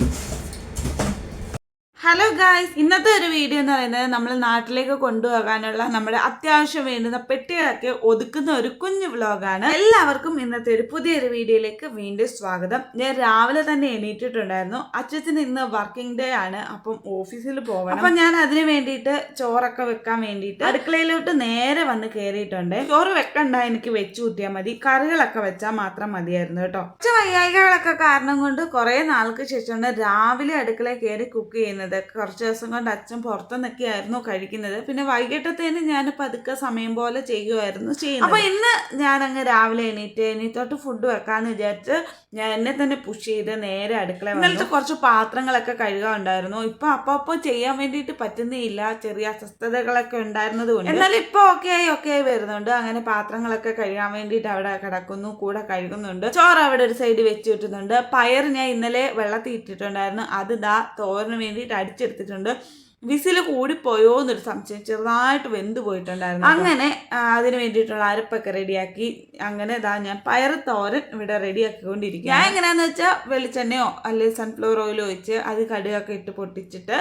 Thank you. Hello guys ഇന്നത്തെ ഒരു video എന്ന് പറയുന്നത് നമ്മൾ നാട്ടിലേക്ക് കൊണ്ടുപോകാനുള്ള നമ്മുടെ അത്യാവശ്യം വേണ്ടുന്ന പെട്ടികളൊക്കെ ഒതുക്കുന്ന ഒരു കുഞ്ഞു വ്ലോഗാണ് എല്ലാവർക്കും ഇന്നത്തെ ഒരു പുതിയൊരു വീഡിയോയിലേക്ക് വീണ്ടും സ്വാഗതം. ഞാൻ രാവിലെ തന്നെ എണീറ്റിട്ടുണ്ടായിരുന്നു. അച്ഛന് ഇന്ന് വർക്കിംഗ് ഡേ ആണ്. അപ്പം ഓഫീസിൽ പോകണം. അപ്പം ഞാൻ അതിന് വേണ്ടിയിട്ട് ചോറൊക്കെ വെക്കാൻ വേണ്ടിയിട്ട് അടുക്കളയിലോട്ട് നേരെ വന്ന് കയറിയിട്ടുണ്ട് ചോറ് വെക്കണ്ട എനിക്ക് വെച്ചു കൂട്ടിയാൽ മതി. കറികളൊക്കെ വെച്ചാൽ മാത്രം മതിയായിരുന്നു കേട്ടോ. ഉച്ച വയ്യായികളൊക്കെ കാരണം കൊണ്ട് കുറേ നാൾക്ക് ശേഷമാണ് രാവിലെ അടുക്കളയിൽ കയറി കുക്ക് ചെയ്യുന്നത്. കുറച്ച് ദിവസം കൊണ്ട് അച്ഛൻ പുറത്തു നിൽക്കുകയായിരുന്നു കഴിക്കുന്നത്. പിന്നെ വൈകിട്ടത്തേന് ഞാൻ പതുക്കെ സമയം പോലെ ചെയ്യുമായിരുന്നു ചെയ്യുന്നത്. അപ്പോൾ ഇന്ന് ഞാൻ അങ്ങ് രാവിലെ എണീറ്റ് എണീത്തോട്ട് ഫുഡ് വെക്കാന്ന് വിചാരിച്ച് ഞാൻ എന്നെ തന്നെ പുഷ് ചെയ്ത് നേരെ അടുക്കള ഇന്നലത്തെ കുറച്ച് പാത്രങ്ങളൊക്കെ കഴുകാനുണ്ടായിരുന്നു. ഇപ്പൊ അപ്പോൾ അപ്പോൾ ചെയ്യാൻ വേണ്ടിയിട്ട് പറ്റുന്നില്ല ചെറിയ അസ്വസ്ഥതകളൊക്കെ ഉണ്ടായിരുന്നത് കൊണ്ട്. എന്നാൽ ഇപ്പൊ ഓക്കെ ആയി ഒക്കെ ആയി വരുന്നുണ്ട്. അങ്ങനെ പാത്രങ്ങളൊക്കെ കഴുകാൻ വേണ്ടിയിട്ട് അവിടെ കിടക്കുന്നു കൂടെ കഴുകുന്നുണ്ട്. ചോറ് അവിടെ ഒരു സൈഡ് വെച്ച് കിട്ടുന്നുണ്ട് പയർ ഞാൻ ഇന്നലെ വെള്ളത്തിൽ ഇട്ടിട്ടുണ്ടായിരുന്നു. അത് ദാ തോരന് വേണ്ടിയിട്ട് അടിച്ചെടുത്തിട്ടുണ്ട്. വിസിൽ കൂടിപ്പോയോ എന്നൊരു സംശയം ചെറുതായിട്ട് വെന്ത് പോയിട്ടുണ്ടായിരുന്നു. അങ്ങനെ അതിന് വേണ്ടിയിട്ടുള്ള അരപ്പൊക്കെ റെഡിയാക്കി. അങ്ങനെ ഇതാ ഞാൻ പയർ തോരൻ ഇവിടെ റെഡിയാക്കിക്കൊണ്ടിരിക്കും ഞാൻ എങ്ങനെയാന്ന് വെച്ചാൽ വെളിച്ചെണ്ണയോ അല്ലെങ്കിൽ സൺഫ്ലവർ ഓയിലോ വെച്ച് അത് കടുകൊക്കെ ഇട്ട് പൊട്ടിച്ചിട്ട്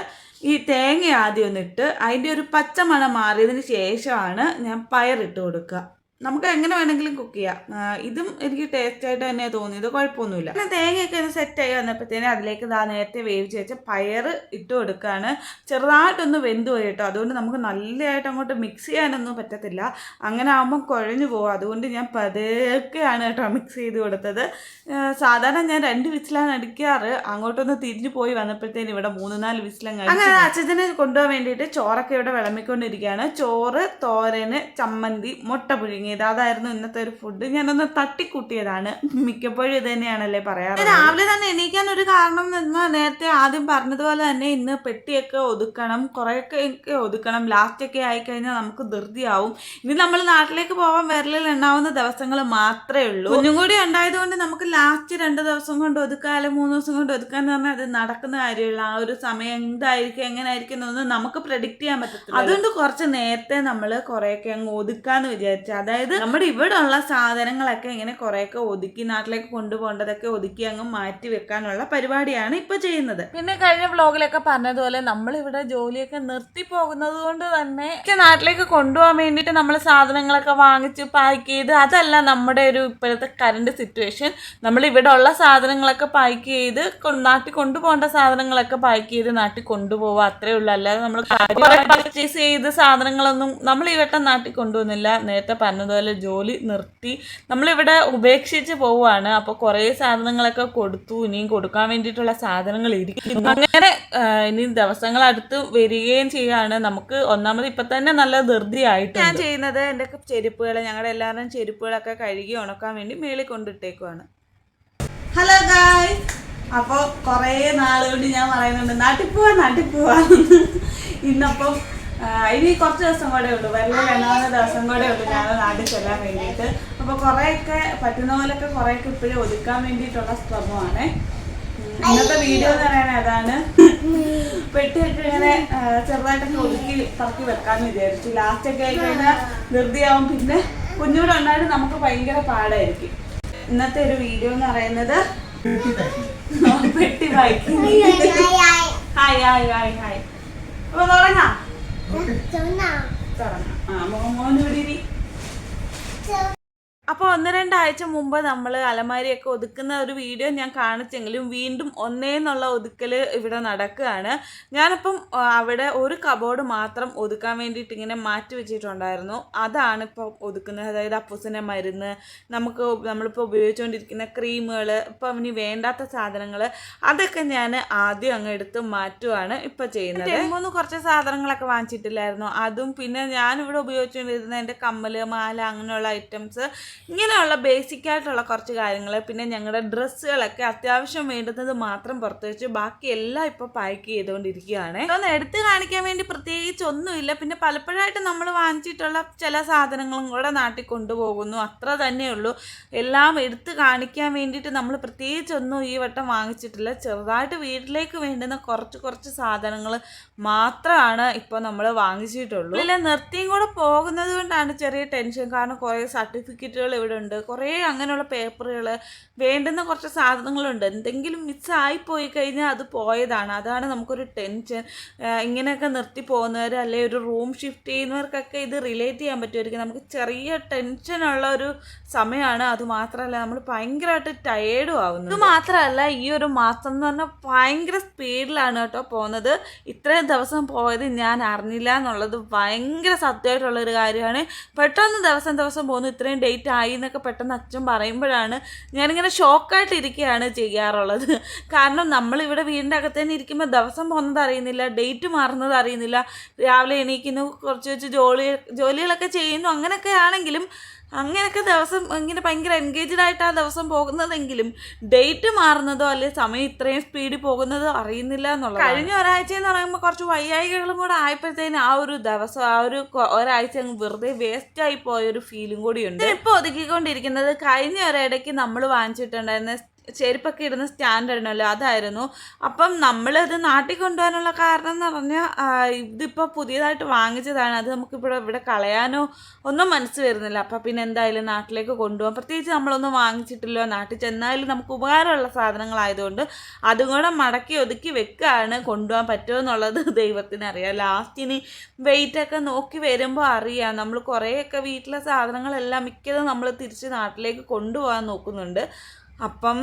ഈ തേങ്ങ ആദ്യം ഒന്നിട്ട് അതിന്റെ ഒരു പച്ചമണം മാറിയതിന് ശേഷമാണ് ഞാൻ പയറിട്ട് കൊടുക്കുക. നമുക്ക് എങ്ങനെ വേണമെങ്കിലും കുക്ക് ചെയ്യാം. ഇതും എനിക്ക് ടേസ്റ്റ് ആയിട്ട് തന്നെ തോന്നിയത് കുഴപ്പമൊന്നുമില്ല. പിന്നെ തേങ്ങയൊക്കെ ഒന്ന് സെറ്റ് ആയി വന്നപ്പോഴത്തേനും അതിലേക്ക് ഇതാ നേരത്തെ വേവിച്ച് വെച്ച പയർ ഇട്ട് കൊടുക്കുകയാണ് ചെറുതായിട്ടൊന്ന് വെന്ത് പോയി കേട്ടോ. അതുകൊണ്ട് നമുക്ക് നല്ലതായിട്ട് അങ്ങോട്ട് മിക്സ് ചെയ്യാനൊന്നും പറ്റത്തില്ല. അങ്ങനെ ആകുമ്പോൾ കുഴഞ്ഞു പോകും. അതുകൊണ്ട് ഞാൻ പതുക്കെയാണ് കേട്ടോ മിക്സ് ചെയ്ത് കൊടുത്തത്. സാധാരണ ഞാൻ രണ്ട് വിസിലാണ് അടിക്കാറ്. അങ്ങോട്ടൊന്ന് തിരിഞ്ഞു പോയി വന്നപ്പോഴത്തേനും ഇവിടെ മൂന്ന് നാല് വിസിലങ്ങ് അങ്ങനെ അച്ഛനെ കൊണ്ടുപോകാൻ വേണ്ടിയിട്ട് ചോറൊക്കെ ഇവിടെ വിളമ്പിക്കൊണ്ടിരിക്കുകയാണ്. ചോറ് തോരന് ചമ്മന്തി മുട്ട പുഴുങ്ങിയത് അതായിരുന്നു ഇന്നത്തെ ഒരു ഫുഡ് ഞാനൊന്ന് തട്ടിക്കൂട്ടിയതാണ്. മിക്കപ്പോഴും ഇത് തന്നെയാണല്ലേ പറയാറ് രാവിലെ തന്നെ എണീക്കാൻ ഒരു കാരണം എന്ന് നേരത്തെ ആദ്യം പറഞ്ഞതുപോലെ തന്നെ ഇന്ന് പെട്ടിയൊക്കെ ഒതുക്കണം കുറേയൊക്കെ ഒതുക്കണം. ലാസ്റ്റ് ഒക്കെ ആയിക്കഴിഞ്ഞാൽ നമുക്ക് ധൃതിയാവും. ഇനി നമ്മൾ നാട്ടിലേക്ക് പോകാൻ വിരലിൽ ഉണ്ടാവുന്ന ദിവസങ്ങൾ മാത്രമേ ഉള്ളൂ. ഒന്നും കൂടി ഉണ്ടായതുകൊണ്ട് നമുക്ക് ലാസ്റ്റ് രണ്ട് ദിവസം കൊണ്ട് ഒതുക്കാൻ അല്ലെങ്കിൽ മൂന്ന് ദിവസം കൊണ്ട് ഒതുക്കാന്ന് പറഞ്ഞാൽ അത് നടക്കുന്ന കാര്യമുള്ള ആ ഒരു സമയം എന്തായിരിക്കും എങ്ങനെയായിരിക്കും എന്നൊന്നും നമുക്ക് പ്രഡിക്റ്റ് ചെയ്യാൻ പറ്റത്തില്ല അതുകൊണ്ട് കുറച്ച് നേരത്തെ നമ്മൾ കുറേയൊക്കെ അങ്ങ് ഒതുക്കാന്ന് വിചാരിച്ചു അതായത് നമ്മുടെ ഇവിടെ ഉള്ള സാധനങ്ങളൊക്കെ ഇങ്ങനെ കുറേയൊക്കെ ഒതുക്കി നാട്ടിലേക്ക് കൊണ്ടുപോകേണ്ടതൊക്കെ ഒതുക്കി അങ്ങ് മാറ്റി വെക്കാനുള്ള പരിപാടിയാണ് ഇപ്പൊ ചെയ്യുന്നത്. പിന്നെ കഴിഞ്ഞ വ്ളോഗിലൊക്കെ പറഞ്ഞതുപോലെ നമ്മൾ ഇവിടെ ജോലിയൊക്കെ നിർത്തി പോകുന്നത് കൊണ്ട് തന്നെ നാട്ടിലേക്ക് കൊണ്ടുപോകാൻ വേണ്ടിയിട്ട് നമ്മൾ സാധനങ്ങളൊക്കെ വാങ്ങിച്ച് പാക്ക് ചെയ്ത് അതല്ല നമ്മുടെ ഒരു ഇപ്പോഴത്തെ കറണ്ട് സിറ്റുവേഷൻ നമ്മൾ ഇവിടെ ഉള്ള സാധനങ്ങളൊക്കെ പാക്ക് ചെയ്ത് നാട്ടിൽ കൊണ്ടുപോകേണ്ട സാധനങ്ങളൊക്കെ പാക്ക് ചെയ്ത് നാട്ടിൽ കൊണ്ടുപോവുക. അത്രേ ഉള്ളൂ. അല്ലാതെ നമ്മൾ പർച്ചേസ് ചെയ്ത സാധനങ്ങളൊന്നും നമ്മൾ ഈ വട്ടം നാട്ടിൽ കൊണ്ടുപോകുന്നില്ല നേരത്തെ പറഞ്ഞതുപോലെ ജോലി നിർത്തി നമ്മളിവിടെ ഉപേക്ഷിച്ച് പോവുകയാണ്. അപ്പോൾ കുറേ സാധനങ്ങളൊക്കെ കൊടുത്തു. ഇനിയും കൊടുക്കാൻ വേണ്ടിയിട്ടുള്ള സാധനങ്ങൾ ഇരിക്കും അങ്ങനെ ഇനി ദിവസങ്ങൾ അടുത്ത് വരികയും ചെയ്യാണ്. നമുക്ക് ഒന്നാമത് ഇപ്പൊ തന്നെ നല്ല ധൃതിയായിട്ട് ഞാൻ ചെയ്യുന്നത് എന്റെ ചെരുപ്പുകൾ ഞങ്ങളുടെ എല്ലാവരുടെയും ചെരുപ്പുകളൊക്കെ കഴുകി ഉണക്കാൻ വേണ്ടി മേളിൽ കൊണ്ടിട്ടേക്കുവാണ്. ഹലോ ഗായ് അപ്പോൾ കുറേ നാളുകൊണ്ട് ഞാൻ പറയുന്നുണ്ട് നാട്ടിൽ പോവാ നാട്ടിൽ പോവാ. ഇന്നപ്പം ഇനി കുറച്ച് ദിവസം കൂടെ ഉള്ളൂ. വരുന്ന രണ്ടാമത്തെ ദിവസം കൂടെ ഉള്ളൂ ഞാൻ നാട്ടിൽ ചെല്ലാൻ വേണ്ടിയിട്ട്. അപ്പോൾ കുറേയൊക്കെ പറ്റുന്ന പോലെയൊക്കെ കുറേയൊക്കെ ഇപ്പോഴും ഒതുക്കാൻ വേണ്ടിയിട്ടുള്ള ശ്രമമാണ്. ഇന്നത്തെ വീഡിയോ എന്ന് പറയുന്നത് അതാണ് പെട്ടിയൊക്കെ ഇങ്ങനെ ചെറുതായിട്ടൊക്കെ ഒതുക്കി പറക്കി വെക്കാന്ന് വിചാരിച്ചു. ലാസ്റ്റ് ഒക്കെ ആയി കഴിഞ്ഞാൽ ധൃതിയാവും. പിന്നെ കുഞ്ഞൂടെ ഉണ്ടായിട്ട് നമുക്ക് ഭയങ്കര പാടായിരിക്കും. ഇന്നത്തെ ഒരു വീഡിയോ എന്ന് പറയുന്നത് പെട്ടി വായിക്കും. Hi hi hi hi. അപ്പൊ തുടങ്ങാം തുടങ്ങാം ഒന്ന് രണ്ടാഴ്ച മുമ്പ് നമ്മൾ അലമാരിയൊക്കെ ഒതുക്കുന്ന ഒരു വീഡിയോ ഞാൻ കാണിച്ചെങ്കിലും വീണ്ടും ഒന്നേന്നുള്ള ഒതുക്കൽ ഇവിടെ നടക്കുകയാണ്. ഞാനിപ്പം അവിടെ ഒരു കബോർഡ് മാത്രം ഒതുക്കാൻ വേണ്ടിയിട്ട് ഇങ്ങനെ മാറ്റി വെച്ചിട്ടുണ്ടായിരുന്നു. അതാണ് ഇപ്പോൾ ഒതുക്കുന്നത്. അതായത് അപ്പൂസിന്റെ മരുന്ന് നമുക്ക് നമ്മളിപ്പോൾ ഉപയോഗിച്ചുകൊണ്ടിരിക്കുന്ന ക്രീമുകൾ ഇപ്പം ഇനി വേണ്ടാത്ത സാധനങ്ങൾ അതൊക്കെ ഞാൻ ആദ്യം അങ്ങ് എടുത്ത് മാറ്റുവാണ് ഇപ്പോൾ ചെയ്യുന്നത്. മൂന്ന് കുറച്ച് സാധനങ്ങളൊക്കെ വാങ്ങിച്ചിട്ടില്ലായിരുന്നു. അതും പിന്നെ ഞാനിവിടെ ഉപയോഗിച്ചുകൊണ്ടിരുന്ന എന്റെ കമ്മൽ മാല അങ്ങനെയുള്ള ഐറ്റംസ് ഇങ്ങനെയുള്ള ബേസിക് ആയിട്ടുള്ള കുറച്ച് കാര്യങ്ങൾ പിന്നെ ഞങ്ങളുടെ ഡ്രസ്സുകളൊക്കെ അത്യാവശ്യം വേണ്ടുന്നത് മാത്രം പുറത്ത് വെച്ച് ബാക്കി എല്ലാം ഇപ്പോൾ പാക്ക് ചെയ്തുകൊണ്ടിരിക്കുകയാണ് ഒന്ന് എടുത്ത് കാണിക്കാൻ വേണ്ടി പ്രത്യേകിച്ച് ഒന്നുമില്ല. പിന്നെ പലപ്പോഴായിട്ട് നമ്മൾ വാങ്ങിച്ചിട്ടുള്ള ചില സാധനങ്ങളും കൂടെ നാട്ടിൽ കൊണ്ടുപോകുന്നു. അത്ര തന്നെയുള്ളൂ എല്ലാം എടുത്ത് കാണിക്കാൻ വേണ്ടിയിട്ട് നമ്മൾ പ്രത്യേകിച്ച് ഒന്നും ഈ വട്ടം വാങ്ങിച്ചിട്ടില്ല. ചെറുതായിട്ട് വീട്ടിലേക്ക് വേണ്ടുന്ന കുറച്ച് കുറച്ച് സാധനങ്ങൾ മാത്രമാണ് ഇപ്പോൾ നമ്മൾ വാങ്ങിച്ചിട്ടുള്ളൂ. ഇല്ല നിർത്തിയും കൂടെ പോകുന്നത് കൊണ്ടാണ് ചെറിയ ടെൻഷൻ കാരണം കുറേ സർട്ടിഫിക്കറ്റുകൾ ബുക്കുകൾ ഉണ്ട്. കുറേ അങ്ങനെയുള്ള പേപ്പറുകൾ വേണ്ടുന്ന കുറച്ച് സാധനങ്ങളുണ്ട്. എന്തെങ്കിലും മിസ് പോയി കഴിഞ്ഞാൽ അത് പോയതാണ്. അതാണ് നമുക്കൊരു ടെൻഷൻ ഇങ്ങനെയൊക്കെ നിർത്തി പോകുന്നവർ അല്ലെങ്കിൽ ഒരു റൂം ഷിഫ്റ്റ് ചെയ്യുന്നവർക്കൊക്കെ ഇത് റിലേറ്റ് ചെയ്യാൻ പറ്റുമായിരിക്കും. നമുക്ക് ചെറിയ ടെൻഷനുള്ള ഒരു സമയമാണ് അത് മാത്രമല്ല നമ്മൾ ഭയങ്കരമായിട്ട് ടയേർഡും ആവുന്നു ഇത് മാത്രമല്ല ഈ ഒരു മാസം എന്ന് പറഞ്ഞാൽ ഭയങ്കര സ്പീഡിലാണ് കേട്ടോ പോകുന്നത്. ഇത്രയും ദിവസം പോയത് ഞാൻ അറിഞ്ഞില്ല എന്നുള്ളത് ഭയങ്കര സത്യമായിട്ടുള്ള ഒരു കാര്യമാണ്. പെട്ടെന്ന് ദിവസം ദിവസം പോകുന്നു. ഇത്രയും ഡേറ്റ് ആയി എന്നൊക്കെ പെട്ടെന്ന് അച്ഛൻ പറയുമ്പോഴാണ് ഞാനിങ്ങനെ ഷോക്കായിട്ട് ഇരിക്കുകയാണ് ചെയ്യാറുള്ളത്. കാരണം നമ്മളിവിടെ വീടിന്റെ അകത്ത് തന്നെ ഇരിക്കുമ്പോൾ ദിവസം പോകുന്നത് അറിയുന്നില്ല ഡേറ്റ് മാറുന്നത് അറിയുന്നില്ല. രാവിലെ എണീക്കുന്നു കുറച്ച് വെച്ച് ജോലി ജോലികളൊക്കെ ചെയ്യുന്നു അങ്ങനെയൊക്കെ ആണെങ്കിലും അങ്ങനെയൊക്കെ ദിവസം ഇങ്ങനെ ഭയങ്കര എൻഗേജ്ഡ് ആയിട്ട് ആ ദിവസം പോകുന്നതെങ്കിലും ഡേറ്റ് മാറുന്നതോ അല്ലെങ്കിൽ സമയം ഇത്രയും സ്പീഡിൽ പോകുന്നതോ അറിയുന്നില്ല എന്നുള്ളത് കഴിഞ്ഞ ഒരാഴ്ച എന്ന് പറയുമ്പോൾ കുറച്ച് വയ്യായികളും കൂടെ ആയപ്പോഴത്തേന് ആ ഒരു ദിവസം ആ ഒരു ഒരാഴ്ച അങ്ങ് വെറുതെ വേസ്റ്റ് ആയി പോയ ഒരു ഫീലും ഉണ്ട് ഇപ്പോൾ ഒതുക്കിക്കൊണ്ടിരിക്കുന്നത് കഴിഞ്ഞ ഒരിടയ്ക്ക് നമ്മൾ വാങ്ങിച്ചിട്ടുണ്ടായിരുന്ന ചെരുപ്പൊക്കെ ഇടുന്ന സ്റ്റാൻഡ് ഉണ്ടല്ലോ അതായിരുന്നു. അപ്പം നമ്മളിത് നാട്ടിൽ കൊണ്ടുപോകാനുള്ള കാരണം എന്ന് പറഞ്ഞാൽ ഇതിപ്പോൾ പുതിയതായിട്ട് വാങ്ങിച്ചതാണ്. അത് നമുക്കിവിടെ ഇവിടെ കളയാനോ ഒന്നും മനസ്സ് വരുന്നില്ല. അപ്പം പിന്നെ എന്തായാലും നാട്ടിലേക്ക് കൊണ്ടുപോകാം. പ്രത്യേകിച്ച് നമ്മളൊന്നും വാങ്ങിച്ചിട്ടില്ലോ. നാട്ടിൽ ചെന്നാലും നമുക്ക് ഉപകാരമുള്ള സാധനങ്ങളായതുകൊണ്ട് അതും കൂടെ മടക്കി ഒതുക്കി വെക്കുകയാണ് കൊണ്ടുപോകാൻ പറ്റുമോ എന്നുള്ളത് ദൈവത്തിന് അറിയാം ലാസ്റ്റ് ലാസ്റ്റിന് വെയിറ്റൊക്കെ നോക്കി വരുമ്പോൾ അറിയാം. നമ്മൾ കുറേയൊക്കെ വീട്ടിലെ സാധനങ്ങളെല്ലാം മിക്കതും നമ്മൾ തിരിച്ച് നാട്ടിലേക്ക് കൊണ്ടുപോകാൻ നോക്കുന്നുണ്ട്. അപ്പം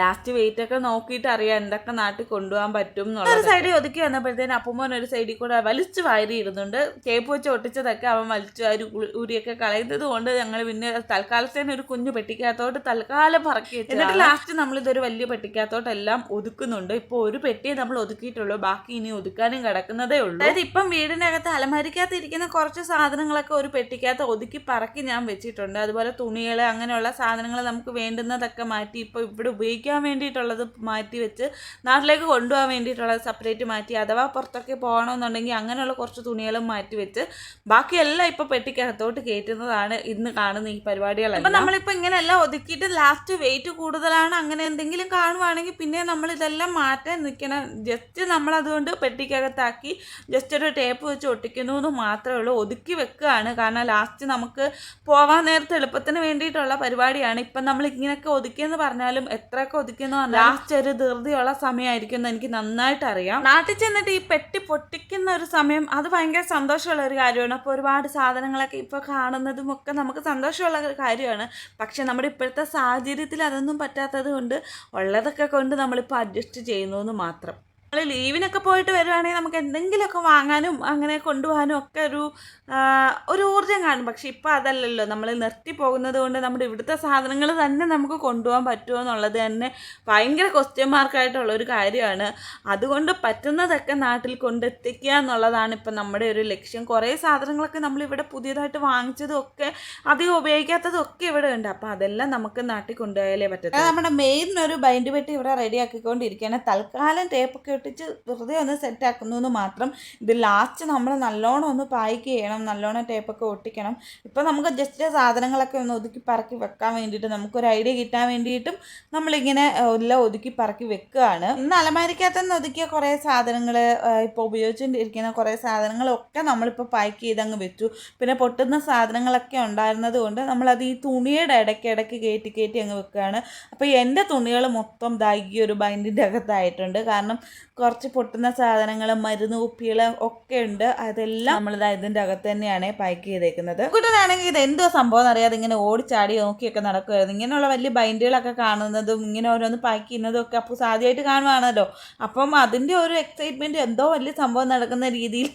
ലാസ്റ്റ് വെയിറ്റ് ഒക്കെ നോക്കിയിട്ട് അറിയാം എന്തൊക്കെ നാട്ടിൽ കൊണ്ടുപോകാൻ പറ്റും ഒരു സൈഡിൽ ഒതുക്കി വന്നപ്പോഴത്തേന് അപ്പുമ്മോൻ ഒരു സൈഡിൽ കൂടെ വലിച്ചു വാരി ഇടുന്നുണ്ട്. കേപ്പ് വെച്ച് ഒട്ടിച്ചതൊക്കെ അവൻ വലിച്ചു വാരി ഉരിയൊക്കെ കളയുന്നത് കൊണ്ട് ഞങ്ങൾ പിന്നെ തൽക്കാലത്തേന് ഒരു കുഞ്ഞു പെട്ടിക്കകത്തോട്ട് തൽക്കാലം പറക്കി വെച്ചു എന്നിട്ട് ലാസ്റ്റ് നമ്മൾ ഇതൊരു വലിയ പെട്ടിക്കകത്തോട്ടെല്ലാം ഒതുക്കുന്നുണ്ട്. ഇപ്പോൾ ഒരു പെട്ടിയെ നമ്മൾ ഒതുക്കിയിട്ടുള്ളൂ. ബാക്കി ഇനി ഒതുക്കാനും കിടക്കുന്നതേ ഉള്ളൂ. അതായത് ഇപ്പം വീടിനകത്ത് അലമാരിക്കകത്ത് ഇരിക്കുന്ന കുറച്ച് സാധനങ്ങളൊക്കെ ഒരു പെട്ടിക്കകത്ത് ഒതുക്കി പറക്കി ഞാൻ വെച്ചിട്ടുണ്ട്. അതുപോലെ തുണികൾ അങ്ങനെയുള്ള സാധനങ്ങൾ നമുക്ക് വേണ്ടുന്നതൊക്കെ മാറ്റി ഇപ്പോൾ ഇവിടെ ഉപയോഗിക്കാൻ വേണ്ടിയിട്ടുള്ളത് മാറ്റി വെച്ച് നാട്ടിലേക്ക് കൊണ്ടുപോകാൻ വേണ്ടിയിട്ടുള്ളത് സെപ്പറേറ്റ് മാറ്റി അഥവാ പുറത്തൊക്കെ പോകണമെന്നുണ്ടെങ്കിൽ അങ്ങനെയുള്ള കുറച്ച് തുണികളും മാറ്റി വെച്ച് ബാക്കിയെല്ലാം ഇപ്പോൾ പെട്ടിക്കകത്തോട്ട് കയറ്റുന്നതാണ് ഇന്ന് കാണുന്ന ഈ പരിപാടികളെല്ലാം. അപ്പം നമ്മളിപ്പോൾ ഇങ്ങനെയെല്ലാം ഒതുക്കിയിട്ട് ലാസ്റ്റ് വെയിറ്റ് കൂടുതലാണ് അങ്ങനെ എന്തെങ്കിലും കാണുവാണെങ്കിൽ പിന്നെ നമ്മൾ ഇതെല്ലാം മാറ്റാൻ നിൽക്കണം. ജസ്റ്റ് നമ്മളതുകൊണ്ട് പെട്ടിക്കകത്താക്കി ജസ്റ്റ് ഒരു ടേപ്പ് വെച്ച് ഒട്ടിക്കുന്നു എന്ന് മാത്രമേ ഉള്ളൂ. ഒതുക്കി വെക്കുകയാണ്. കാരണം ലാസ്റ്റ് നമുക്ക് പോവാൻ നേരത്തെ എളുപ്പത്തിന് വേണ്ടിയിട്ടുള്ള പരിപാടിയാണ്. ഇപ്പം നമ്മൾ ഇങ്ങനെയൊക്കെ ഒതുക്കിയെന്ന് പറഞ്ഞാലും എത്രയൊക്കെ ഒതുക്കിയെന്ന് പറഞ്ഞാൽ ഒരു ധൃതിയുള്ള സമയമായിരിക്കും എന്ന് എനിക്ക് നന്നായിട്ട് അറിയാം നാട്ടിൽ ചെന്നിട്ട് ഈ പെട്ടി പൊട്ടിക്കുന്ന ഒരു സമയം അത് ഭയങ്കര സന്തോഷമുള്ള ഒരു കാര്യമാണ്. അപ്പോൾ ഒരുപാട് സാധനങ്ങളൊക്കെ ഇപ്പോൾ കാണുന്നതും ഒക്കെ നമുക്ക് സന്തോഷമുള്ള ഒരു കാര്യമാണ്. പക്ഷെ നമ്മുടെ ഇപ്പോഴത്തെ സാഹചര്യത്തിൽ അതൊന്നും പറ്റാത്തത് കൊണ്ട് ഉള്ളതൊക്കെ കൊണ്ട് നമ്മളിപ്പോൾ അഡ്ജസ്റ്റ് ചെയ്യുന്നു എന്ന് മാത്രം. നമ്മൾ ലീവിനൊക്കെ പോയിട്ട് വരുവാണെങ്കിൽ നമുക്ക് എന്തെങ്കിലുമൊക്കെ വാങ്ങാനും അങ്ങനെ കൊണ്ടുപോകാനും ഒക്കെ ഒരു ഒരു ഊർജം കാണും. പക്ഷെ ഇപ്പോൾ അതല്ലല്ലോ. നമ്മൾ നിർത്തി പോകുന്നത് കൊണ്ട് നമ്മുടെ ഇവിടുത്തെ സാധനങ്ങൾ തന്നെ നമുക്ക് കൊണ്ടുപോകാൻ പറ്റുമോ എന്നുള്ളത് തന്നെ ഭയങ്കര ക്വസ്റ്റ്യൻ മാർക്കായിട്ടുള്ള ഒരു കാര്യമാണ്. അതുകൊണ്ട് പറ്റുന്നതൊക്കെ നാട്ടിൽ കൊണ്ടെത്തിക്കുക എന്നുള്ളതാണ് ഇപ്പം നമ്മുടെ ഒരു ലക്ഷ്യം. കുറേ സാധനങ്ങളൊക്കെ നമ്മൾ ഇവിടെ പുതിയതായിട്ട് വാങ്ങിച്ചതും ഒക്കെ അധികം ഉപയോഗിക്കാത്തതും ഒക്കെ ഇവിടെ ഉണ്ട്. അപ്പോൾ അതെല്ലാം നമുക്ക് നാട്ടിൽ കൊണ്ടുപോയാലേ പറ്റത്തുള്ളൂ. നമ്മുടെ മെയിൻ ഒരു ബൈൻഡ് പെട്ടി ഇവിടെ റെഡി ആക്കിക്കൊണ്ടിരിക്കുകയാണ്. തൽക്കാലം ടേപ്പൊക്കെ ഒട്ടിച്ച് വെറുതെ ഒന്ന് സെറ്റ് ആക്കുന്നു എന്ന് മാത്രം ഇത് ലാസ്റ്റ് നമ്മൾ നല്ലോണം ഒന്ന് പായ്ക്ക് ചെയ്യണം നല്ലോണം ടേപ്പൊക്കെ ഒട്ടിക്കണം. ഇപ്പം നമുക്ക് ജസ്റ്റ് സാധനങ്ങളൊക്കെ ഒന്ന് ഒതുക്കി പറക്കി വെക്കാൻ വേണ്ടിയിട്ട് നമുക്കൊരു ഐഡിയ കിട്ടാൻ വേണ്ടിയിട്ടും നമ്മളിങ്ങനെ എല്ലാം ഒതുക്കി പറക്കി വെക്കുകയാണ്. ഇന്ന് അലമാരിക്കകത്ത് നിന്ന് ഒതുക്കിയ കുറേ സാധനങ്ങൾ ഇപ്പോൾ ഉപയോഗിച്ചുകൊണ്ടിരിക്കുന്ന കുറേ സാധനങ്ങളൊക്കെ നമ്മളിപ്പോൾ പാക്ക് ചെയ്ത് അങ്ങ് വെച്ചു. പിന്നെ പൊട്ടുന്ന സാധനങ്ങളൊക്കെ ഉണ്ടായിരുന്നത് കൊണ്ട് നമ്മളത് ഈ തുണിയുടെ ഇടയ്ക്ക് ഇടയ്ക്ക് കയറ്റി കയറ്റി അങ്ങ് വെക്കുകയാണ്. അപ്പോൾ എന്റെ തുണികൾ മൊത്തം ദാ ഒരു ബൈൻഡിന്റെ അകത്തായിട്ടുണ്ട്. കാരണം കുറച്ച് പൊട്ടുന്ന സാധനങ്ങൾ മരുന്ന് കുപ്പികൾ ഒക്കെ ഉണ്ട്. അതെല്ലാം നമ്മളിതാ ഇതിന്റെ അകത്ത് തന്നെയാണ് പാക്ക് ചെയ്തേക്കുന്നത്. കുട്ടനാണെങ്കിൽ ഇത് എന്തോ സംഭവം എന്നറിയാതെ ഇങ്ങനെ ഓടിച്ചാടി നോക്കിയൊക്കെ നടക്കുമായിരുന്നു ഇങ്ങനെയുള്ള വലിയ ബൈൻഡുകളൊക്കെ കാണുന്നതും ഇങ്ങനെ ഓരോന്ന് പാക്ക് ചെയ്യുന്നതും ഒക്കെ അപ്പോൾ സാധ്യമായിട്ട് കാണുവാണല്ലോ. അപ്പം അതിന്റെ ഒരു എക്സൈറ്റ്മെന്റ് എന്തോ വലിയ സംഭവം നടക്കുന്ന രീതിയിൽ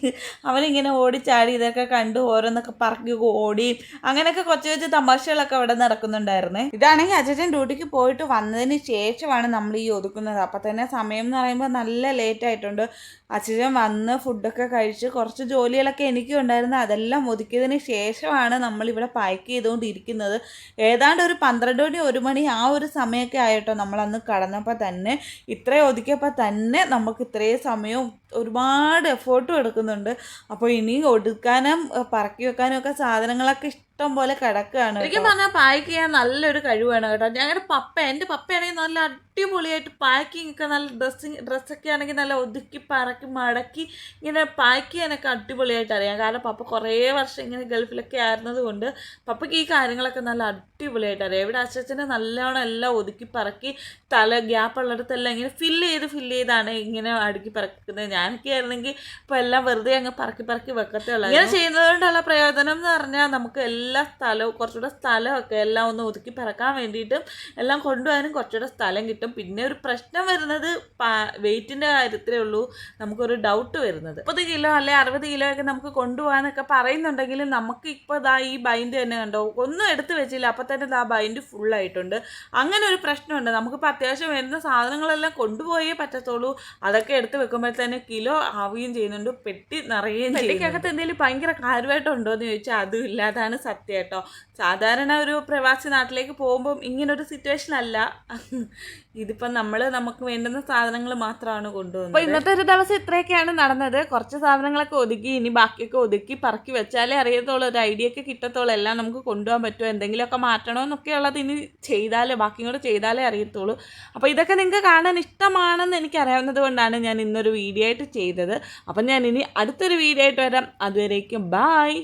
അവനിങ്ങനെ ഓടിച്ചാടി ഇതൊക്കെ കണ്ട് ഓരോന്നൊക്കെ പറക്കി ഓടി അങ്ങനെയൊക്കെ കൊച്ചു കൊച്ചു തമാശകളൊക്കെ അവിടെ നടക്കുന്നുണ്ടായിരുന്നേ. ഇതാണെങ്കിൽ അച്ഛൻ ഡ്യൂട്ടിക്ക് പോയിട്ട് വന്നതിന് ശേഷമാണ് നമ്മൾ ഈ ഒതുക്കുന്നത്. അപ്പം തന്നെ സമയം എന്ന് പറയുമ്പോൾ നല്ല ലേറ്റ് ആയിട്ടുണ്ട്. അച്ഛൻ വന്ന് ഫുഡൊക്കെ കഴിച്ച് കുറച്ച് ജോലികളൊക്കെ എനിക്കും ഉണ്ടായിരുന്നു. അതെല്ലാം ഒതുക്കിയതിന് ശേഷമാണ് നമ്മളിവിടെ പാക്ക് ചെയ്തുകൊണ്ടിരിക്കുന്നത്. ഏതാണ്ട് ഒരു പന്ത്രണ്ട് മണി ഒരു മണി ആ ഒരു സമയമൊക്കെ ആയിട്ടോ നമ്മളന്ന് കടന്നപ്പോൾ തന്നെ. ഇത്രയും ഒതുക്കിയപ്പോൾ തന്നെ നമുക്ക് ഇത്രയും സമയവും ഒരുപാട് എഫേർട്ടും എടുക്കുന്നുണ്ട്. അപ്പോൾ ഇനി ഒടുക്കാനും പറക്കി വെക്കാനും ഒക്കെ സാധനങ്ങളൊക്കെ ഇഷ്ടം പോലെ കിടക്കുകയാണ് ശരിക്കും പറഞ്ഞാൽ പാക്ക് ചെയ്യാൻ നല്ലൊരു കഴിവാണ് കേട്ടോ. ഞങ്ങളുടെ പപ്പ എന്റെ പപ്പയാണെങ്കിൽ നല്ല അടിപൊളിയായിട്ട് പാക്കിംഗ് ഒക്കെ നല്ല ഡ്രസ്സിങ് ഡ്രസ്സൊക്കെ ആണെങ്കിൽ നല്ല ഒതുക്കി പറക്കി മടക്കി ഇങ്ങനെ പാക്ക് ചെയ്യാനൊക്കെ അടിപൊളിയായിട്ട് അറിയാം. കാരണം പപ്പ കുറേ വർഷം ഇങ്ങനെ ഗൾഫിലൊക്കെ ആയിരുന്നത് കൊണ്ട് പപ്പയ്ക്ക് ഈ കാര്യങ്ങളൊക്കെ നല്ല അടിപൊളിയായിട്ട് അറിയാം. ഇവിടെ അച്ഛന് നല്ലവണ്ണം എല്ലാം ഒതുക്കി പറക്കി തല ഗ്യാപ്പ് ഉള്ളിടത്തെല്ലാം ഇങ്ങനെ ഫില്ല് ചെയ്ത് ഫില്ല് ചെയ്താണ് ഇങ്ങനെ അടുക്കി പറക്കുന്നത് ഞാനൊക്കെ ആയിരുന്നെങ്കിൽ ഇപ്പോൾ എല്ലാം വെറുതെ അങ്ങ് പറക്കി പറക്കി വെക്കത്തേ ഉള്ളൂ. ഇങ്ങനെ ചെയ്യുന്നത് കൊണ്ടുള്ള പ്രയോജനം എന്ന് പറഞ്ഞാൽ നമുക്ക് എല്ലാ സ്ഥലവും കുറച്ചുകൂടെ സ്ഥലമൊക്കെ എല്ലാം ഒന്ന് ഒതുക്കി പറക്കാൻ വേണ്ടിയിട്ടും എല്ലാം കൊണ്ടുപോകാനും കുറച്ചുകൂടെ സ്ഥലം കിട്ടും. പിന്നെ ഒരു പ്രശ്നം വരുന്നത് വെയിറ്റിന്റെ കാര്യത്തിലേ ഉള്ളൂ. നമുക്കൊരു ഡൗട്ട് വരുന്നത്. മുപ്പത് കിലോ അല്ലെ അറുപത് കിലോ ഒക്കെ നമുക്ക് കൊണ്ടുപോകാനൊക്കെ പറയുന്നുണ്ടെങ്കിലും നമുക്ക് ഇപ്പോൾ ഇതാ ഈ ബൈൻഡ് തന്നെ കണ്ടോ? ഒന്നും എടുത്ത് വെച്ചില്ല. അപ്പം തന്നെ ഇതാ ബൈൻഡ് ഫുള്ളായിട്ടുണ്ട് അങ്ങനെ ഒരു പ്രശ്നമുണ്ട്. നമുക്കിപ്പോൾ അത്യാവശ്യം വരുന്ന സാധനങ്ങളെല്ലാം കൊണ്ടുപോയേ പറ്റത്തുള്ളൂ. അതൊക്കെ എടുത്ത് വെക്കുമ്പോഴത്തേന് കിലോ ആവുകയും ചെയ്യുന്നുണ്ട്. പെട്ടി നിറയുകയും പെട്ടിക്കകത്ത് എന്തെങ്കിലും ഭയങ്കര കാര്യമായിട്ടുണ്ടോ എന്ന് ചോദിച്ചാൽ അതും ഇല്ല അതാണ് സത്യം കേട്ടോ. സാധാരണ ഒരു പ്രവാസി നാട്ടിലേക്ക് പോകുമ്പം ഇങ്ങനൊരു സിറ്റുവേഷൻ അല്ല. ഇതിപ്പം നമ്മൾ നമുക്ക് വേണ്ടുന്ന സാധനങ്ങൾ മാത്രമാണ് കൊണ്ടുപോകുന്നത് അപ്പോൾ ഇന്നത്തെ ഒരു ദിവസം ഇത്രയൊക്കെയാണ് നടന്നത്. കുറച്ച് സാധനങ്ങളൊക്കെ ഒതുക്കി ഇനി ബാക്കിയൊക്കെ ഒതുക്കി പറക്കി വെച്ചാലേ അറിയത്തുള്ളൂ. ഒരു ഐഡിയ ഒക്കെ കിട്ടത്തുള്ളൂ. എല്ലാം നമുക്ക് കൊണ്ടുപോകാൻ പറ്റുമോ? എന്തെങ്കിലുമൊക്കെ മാറ്റണോ എന്നൊക്കെ ഉള്ളത് ഇനി ചെയ്താലേ ബാക്കിയും കൂടെ ചെയ്താലേ അറിയത്തുള്ളൂ. അപ്പോൾ ഇതൊക്കെ നിങ്ങൾക്ക് കാണാൻ ഇഷ്ടമാണെന്ന് എനിക്ക് അറിയാവുന്നത് കൊണ്ടാണ് ഞാൻ ഇന്നൊരു വീഡിയോ ആയിട്ട് ചെയ്തത്. അപ്പം ഞാൻ ഇനി അടുത്തൊരു വീഡിയോ ആയിട്ട് വരാം. അതുവരേക്കും ബായ്